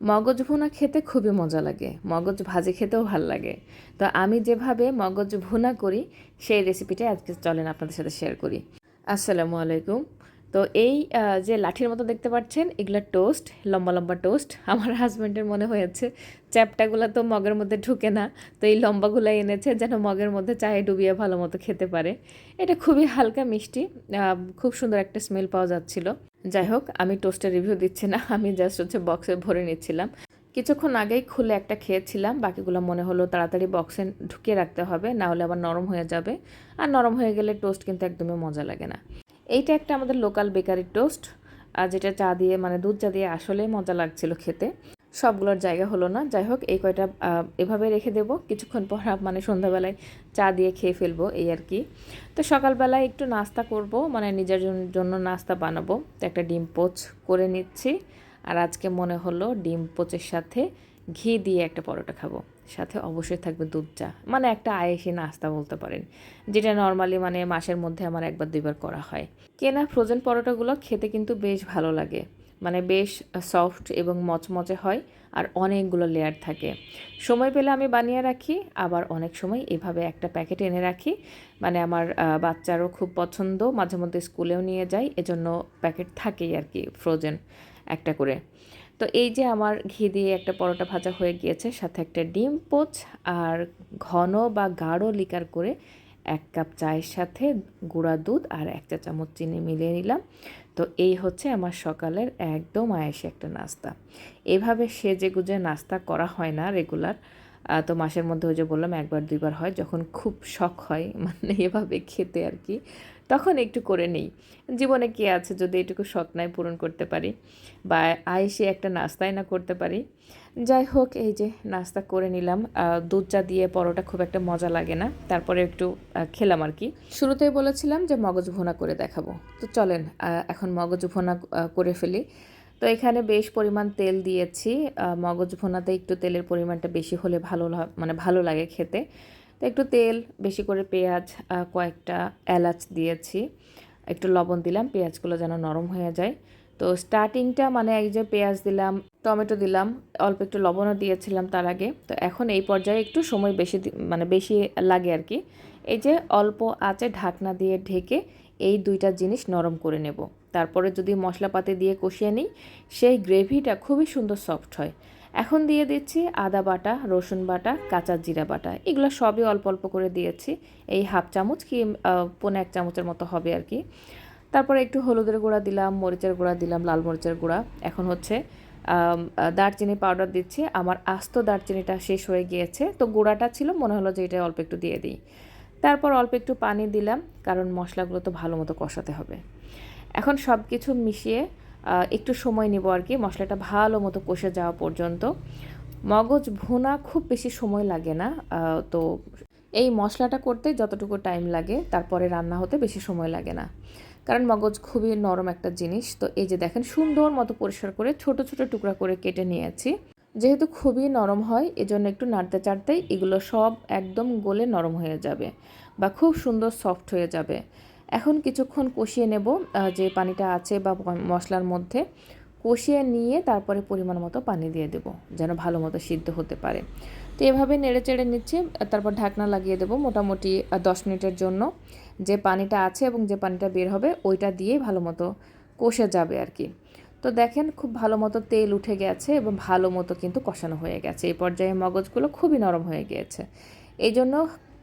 মগজ ভুনা খেতে খুবই মজা লাগে। মগজ ভাজি খেতেও ভালো লাগে। তো আমি যেভাবে মগজ ভুনা করি, সেই রেসিপিটাই আজকে চলেন আপনাদের সাথে শেয়ার করি। আসসালামু আলাইকুম। তো এই যে লাঠির মতো দেখতে পাচ্ছেন, এগুলা টোস্ট লম্বা লম্বা টোস্ট আমার হাজব্যান্ডের মনে হয়েছে, চ্যাপটাগুলো তো মগের মধ্যে ঢুকে না। তো এই লম্বাগুলো এনেছে যেন মগের মধ্যে চায়ে ডুবিয়ে ভালো মতো খেতে পারে। এটা খুবই হালকা মিষ্টি খুব সুন্দর একটা স্মেল পাওয়া যাচ্ছিল। যাই হোক আমি টোস্টের রিভিউ দিচ্ছি না, আমি জাস্ট হচ্ছে বক্সে ভরে নিচ্ছিলাম। কিছুক্ষণ আগেই খুলে একটা খেয়েছিলাম, বাকিগুলো মনে হলো তাড়াতাড়ি বক্সে ঢুকিয়ে রাখতে হবে, না হলে আবার নরম হয়ে যাবে। আর নরম হয়ে গেলে টোস্ট কিন্তু একদমই মজা লাগে না। এইটা একটা আমাদের লোকাল বেকারির টোস্ট আর যেটা চা দিয়ে মানে দুধ চা দিয়ে আসলেই মজা লাগছিল খেতে। সবগুলোর জায়গা হলো না। যাই হোক, এই কয়টা এভাবে রেখে দেবো। কিছুক্ষণ পর মানে সন্ধ্যাবেলায় চা দিয়ে খেয়ে ফেলব, এই আর কি। তো সকালবেলায় একটু নাস্তা করব মানে নিজের জন্য নাস্তা বানাবো। তো একটা ডিম পোচ করে নিচ্ছি। আর আজকে মনে হলো ডিম পোচের সাথে ঘি দিয়ে একটা পরোটা খাব। সাথে অবশ্যই থাকবে দুধ চা। মানে একটা আয়েসি নাস্তা বলতে পারেন, যেটা নর্মালি মানে মাসের মধ্যে আমার একবার দুইবার করা হয়। কেনা ফ্রোজেন পরোটাগুলো খেতে কিন্তু বেশ ভালো লাগে। মানে বেশ সফট এবং মচমচে হয় আর অনেকগুলো লেয়ার থাকে। সময় পেলে আমি বানিয়ে রাখি, আবার অনেক সময় এভাবে একটা প্যাকেট এনে রাখি। মানে আমার বাচ্চারও খুব পছন্দ, মাঝে মধ্যে স্কুলেও নিয়ে যাই, এজন্য প্যাকেট থাকেই আর কি ফ্রোজেন একটা করে। তো এই যে আমার ঘি দিয়ে একটা পরোটা ভাজা হয়ে গিয়েছে, সাথে একটা ডিম পোচ আর ঘন বা গাঢ় লিকার করে এক কাপ চায়ের সাথে গুঁড়া দুধ আর এক চা চামচ চিনি মিলিয়ে নিলাম। তো এই হচ্ছে আমার সকালের একদম আয়েসে একটা নাস্তা। এভাবে সেজে গুজে নাস্তা করা হয় না রেগুলার তো মাসের মধ্যে ওই যে বললাম, একবার দুইবার হয়, যখন খুব শখ হয় মানে এভাবে খেতে আর কি, তখন একটু করে নেই। জীবনে কি আছে, যদি এটুকু শখ নাই পূরণ করতে পারি বা আয়েসে একটা নাস্তাই না করতে পারি, যাই হোক, এই যে নাস্তা করে নিলাম। দুধ চা দিয়ে পরোটা খুব একটা মজা লাগে না, তারপরে একটু খেলাম আর কি। শুরুতেই বলেছিলাম যে মগজ ভোনা করে দেখাবো। তো চলেন এখন মগজ ভোনা করে ফেলি। তো এখানে বেশ পরিমাণ তেল দিয়েছি। মগজ ভোনাতে একটু তেলের পরিমাণটা বেশি হলে ভালো মানে ভালো লাগে খেতে। তো একটু তেল, বেশি করে পেঁয়াজ কয়েকটা এলাচ দিয়েছি। একটু লবণ দিলাম, পেঁয়াজগুলো যেন নরম হয়ে যায়। তো স্টার্টিংটা মানে এই যে পেঁয়াজ দিলাম, টমেটো দিলাম, অল্প একটু লবণও দিয়েছিলাম তার আগে। তো এখন এই পর্যায়ে একটু সময় বেশি মানে বেশি লাগে আর কি। এই যে অল্প আঁচে ঢাকনা দিয়ে ঢেকে এই দুইটা জিনিস নরম করে নেব। তারপরে যদি মশলাপাতি দিয়ে কষিয়ে নিই, সেই গ্রেভিটা খুবই সুন্দর সফট হয়। এখন দিয়ে দিচ্ছি আদা বাটা, রসুন বাটা, কাঁচা জিরা বাটা। এগুলো সবই অল্প অল্প করে দিয়েছি। এই হাফ চামচ কি পৌনে এক চামচের মতো হবে আর কি। তারপরে একটু হলুদের গুঁড়া দিলাম, মরিচের গুঁড়া দিলাম, লাল মরিচের গুঁড়া। এখন হচ্ছে দারচিনি পাউডার দিচ্ছি। আমার আস্ত দারচিনিটা শেষ হয়ে গিয়েছে। তো গুঁড়াটা ছিল, মনে হলো যে এটা অল্প একটু দিয়ে দিই। তারপর অল্প একটু পানি দিলাম, কারণ মশলাগুলো তো ভালো মতো কষাতে হবে। এখন সব কিছু মিশিয়ে একটু সময় নেব আর কি, মশলাটা ভালো মতো কষে যাওয়া পর্যন্ত। মগজ ভুনা খুব বেশি সময় লাগে না তো এই মশলাটা করতে যতটুকু টাইম লাগে, তারপরে রান্না হতে বেশি সময় লাগে না। কারণ মগজ খুবই নরম একটা জিনিস, তো এই যে দেখেন সুন্দর মতো পরিষ্কার করে ছোট ছোট টুকরা করে কেটে নিয়েছি। যেহেতু খুবই নরম হয়, এজন্য একটু নাড়তে চাড়তেই এগুলো সব একদম গলে নরম হয়ে যাবে বা খুব সুন্দর সফট হয়ে যাবে। এখন কিছুক্ষণ কষিয়ে নেব যে পানিটা আছে বা মশলার মধ্যে। কষিয়ে নিয়ে তারপরে পরিমাণ মতো পানি দিয়ে দেব, যেন ভালো মতো সিদ্ধ হতে পারে। তো এভাবে নেড়ে চেড়ে নিচ্ছি, তারপর ঢাকনা লাগিয়ে দেবো মোটামুটি দশ মিনিটের জন্য। যে পানিটা আছে এবং যে পানিটা বের হবে, ওইটা দিয়েই ভালো মতো কষে যাবে আর কি। তো দেখেন খুব ভালো মতো তেল উঠে গেছে এবং ভালো মতো কিন্তু কষানো হয়ে গেছে। এই পর্যায়ে মগজগুলো খুবই নরম হয়ে গিয়েছে। এই জন্য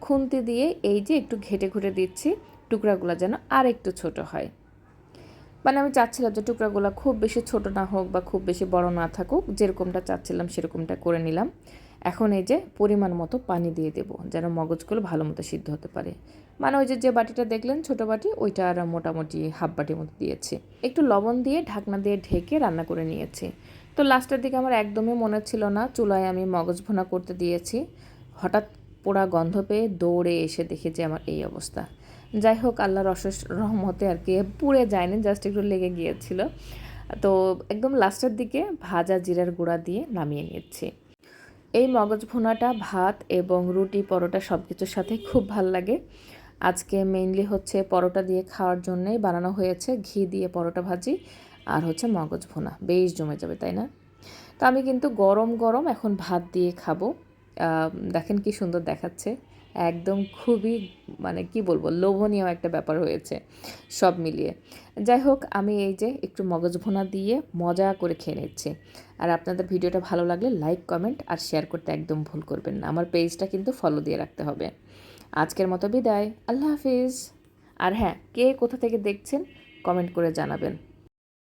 খুন্তি দিয়ে এই যে একটু ঘেটে ঘুটে দিচ্ছি টুকরাগুলো যেন আর একটু ছোট হয়। মানে আমি চাচ্ছিলাম যে টুকরাগুলো খুব বেশি ছোট না হোক বা খুব বেশি বড় না থাকুক, যেরকমটা চাচ্ছিলাম সেরকমটা করে নিলাম। এখন এই যে পরিমাণ মতো পানি দিয়ে দেবো, যেন মগজগুলো ভালো মতো সিদ্ধ হতে পারে। মানে ওই যে যে বাটিটা দেখলেন, ছোট বাটি, ওইটা আর মোটামুটি হাফ বাটির মতো দিয়েছি। একটু লবণ দিয়ে ঢাকনা দিয়ে ঢেকে রান্না করে নিয়েছি। তো লাস্টের দিকে আমার একদমই মনে ছিল না, চুলায় আমি মগজ ভুনা করতে দিয়েছি। হঠাৎ পোড়া গন্ধ পেয়ে দৌড়ে এসে দেখি যে আমার এই অবস্থা। যাই হোক, আল্লাহর অশেষ রহমতে আর কি পুড়ে যায়নি জাস্ট একটু লেগে গিয়েছিল। তো একদম লাস্টের দিকে ভাজা জিরার গুঁড়া দিয়ে নামিয়ে নিচ্ছি। এই মগজ ভুনাটা, ভাত এবং রুটি পরোটা সব কিছুর সাথে খুব ভালো লাগে। আজকে মেইনলি হচ্ছে পরোটা দিয়ে খাওয়ার জন্যই বানানো হয়েছে। ঘি দিয়ে পরোটা ভাজি আর হচ্ছে মগজ ভুনা। বেশ জমে যাবে, তাই না? তো আমি কিন্তু গরম গরম এখন ভাত দিয়ে খাব। দেখেন কি সুন্দর দেখাচ্ছে। একদম খুবই মানে কি বলব, লোভনীয় একটা ব্যাপার হয়েছে সব মিলিয়ে। যাই হোক, আমি এই যে একটু মগজ ভুনা দিয়ে মজা করে খেয়ে নিচ্ছি। আর আপনাদের ভিডিওটা ভালো লাগলে লাইক, কমেন্ট আর শেয়ার করতে একদম ভুল করবেন না। আমার পেজটা কিন্তু ফলো দিয়ে রাখতে হবে। আজকের মতো বিদায়। আল্লাহ হাফিজ। আর হ্যাঁ কে কোথা থেকে দেখছেন, কমেন্ট করে জানাবেন।